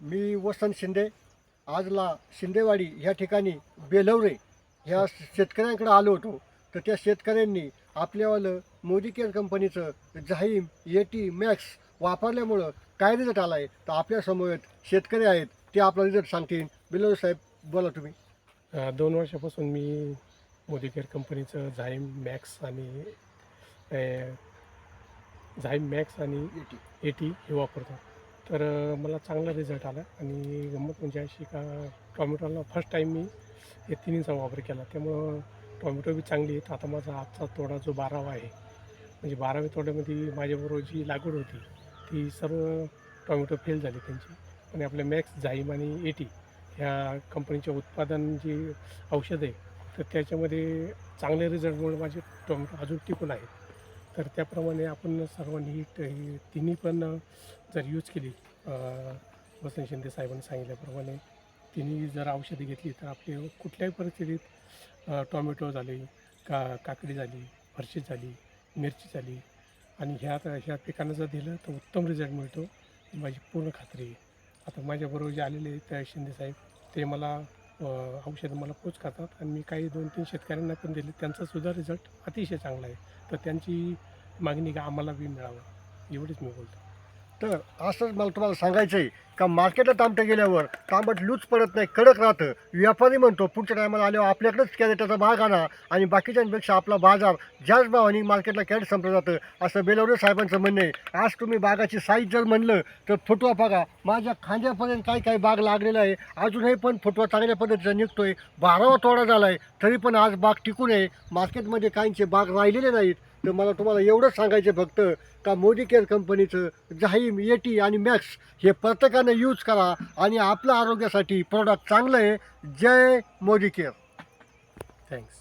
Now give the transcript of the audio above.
मी वसंत शिंदे. आजला शिंदेवाडी ह्या ठिकाणी बेलवरे ह्या शेतकऱ्यांकडे आलो होतो. तर त्या शेतकऱ्यांनी आपल्यावालं मोदी केअर कंपनीचं जाहीम एटी मॅक्स वापरल्यामुळं काय रिझल्ट आला आहे तर आपल्यासमोर शेतकरी आहेत ते आपला रिझल्ट सांगतील. बेलवरे साहेब बोला तुम्ही. अ, दोन वर्षापासून मी मोदी केअर कंपनीचं झाईम मॅक्स आणि अ, झाईम मॅक्स आणि एटी एटी हे वापरतो. तर मला चांगला रिझल्ट आला आणि गंमत म्हणजे अशी का टॉमॅटोला फर्स्ट टाईम मी हे तिन्हीचा वापर केला. त्यामुळं टॉमॅटो बी चांगली आहेत. आता माझा आजचा तोडा जो बारावा आहे म्हणजे बारावी तोड्यामध्ये माझ्याबरोबर जी लागवड होती ती सर्व टॉमॅटो फेल झाली त्यांची. आणि आपल्या मॅक्स झाईम आणि एटी ह्या कंपनीचे उत्पादन जे औषध आहे तर त्याच्यामध्ये चांगले रिझल्टमुळे माझे टोमॅटो अजून टिकून आहेत. तर त्याप्रमाणे आपण सर्वांनी ही ही तिन्ही पण जर यूज केली वसंत शिंदे साहेबांनी सांगितल्याप्रमाणे तिन्ही जर औषधी घेतली तर आपली कुठल्याही परिस्थितीत टॉमॅटो टोमॅटो झाले का काकडी झाली फरशी झाली मिरची झाली आणि ह्या ह्या पिकांना जर दिलं तर उत्तम रिझल्ट मिळतो. ही माझी पूर्ण खात्री आहे. आता माझ्याबरोबर जे आलेले आहेत शिंदे साहेब ते मला औषधं मला पोच करतात आणि मी काही दोन तीन शेतकऱ्यांना पण दिले. त्यांचासुद्धा रिझल्ट अतिशय चांगला आहे. तर त्यांची मागणी का आम्हाला बी मिळावं? एवढीच मी बोलतो. तर असंच मला तुम्हाला सांगायचं आहे का मार्केटला तांबटं गेल्यावर तांबट लूज पडत नाही कडक राहतं. व्यापारी म्हणतो पुढच्या टायमाला आल्यावर आपल्याकडेच कॅरेटाचा भाग आणा आणि बाकीच्यांपेक्षा आपला बाजार जास्त भावाने मार्केटला कॅरेट संपलं जातं असं बेलवडे साहेबांचं म्हणणं आहे. आज तुम्ही बागाची साईज जर म्हणलं तर फुटवा बघा. माझ्या खांद्यापर्यंत काय काय बाग लागलेला आहे. अजूनही पण फुटवा चांगल्या पद्धतीचा आहे बारावा तोडा झाला आहे तरी पण आज बाग टिकून आहे. मार्केटमध्ये काहींचे बाग राहिलेले नाहीत. तर मला तुम्हाला एवढंच सांगायचं फक्त का मोदी केअर कंपनीचं जाहीम एटी आणि मॅक्स हे प्रत्येकानं यूज करा आणि आपल्या आरोग्यासाठी प्रोडक्ट चांगलं आहे. जय मोदी केअर थँक्स